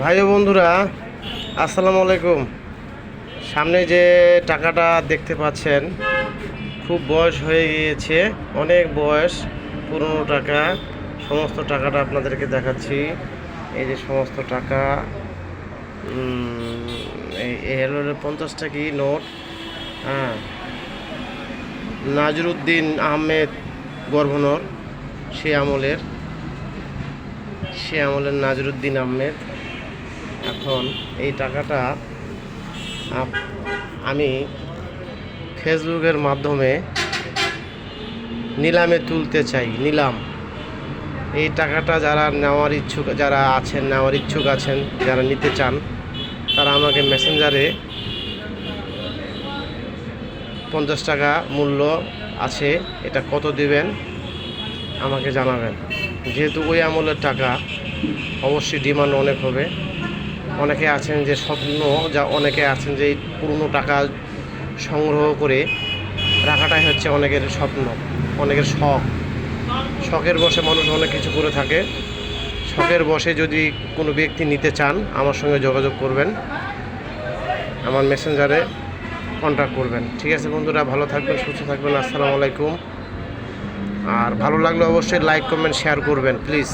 ভাই বন্ধুরা, আসসালামু আলাইকুম। সামনে যে টাকাটা দেখতে পাচ্ছেন, খুব বয়স হয়ে গিয়েছে, অনেক বয়স, পুরনো টাকা, সমস্ত টাকাটা আপনাদেরকে দেখাচ্ছি। এই যে সমস্ত টাকা এই হলো পঞ্চাশ টাকি নোট? হ্যাঁ। নাজরুদ্দিন আহমেদ গভর্নর সে আমলের সে আমলের নাজরুদ্দিন আহমেদ। এখন এই টাকাটা আমি ফেসবুকের মাধ্যমে নিলামে তুলতে চাই, নিলাম। এই টাকাটা যারা নেওয়ার ইচ্ছুক, যারা আছেন, নেওয়ার ইচ্ছুক আছেন, যারা নিতে চান, তারা আমাকে মেসেঞ্জারে পঞ্চাশ টাকা মূল্য আছে, এটা কত দিবেন আমাকে জানাবেন। যেহেতু ওই আমলের টাকা অবশ্যই ডিমান্ড অনেক হবে। অনেকে আছেন যে স্বপ্ন, যা অনেকে আছেন যে পুরনো টাকা সংগ্রহ করে রাখাটাই হচ্ছে অনেকের স্বপ্ন, অনেকের শখ। শখের বসে মানুষ অনেক কিছু করে থাকে। শখের বসে যদি কোনো ব্যক্তি নিতে চান, আমার সঙ্গে যোগাযোগ করবেন। আমার মেসেঞ্জারে কন্ট্যাক্ট করবেন। ঠিক আছে বন্ধুরা, ভালো থাকবেন, সুস্থ থাকবেন, আসসালামু আলাইকুম। আর ভালো লাগলে অবশ্যই লাইক কমেন্ট শেয়ার করবেন প্লিজ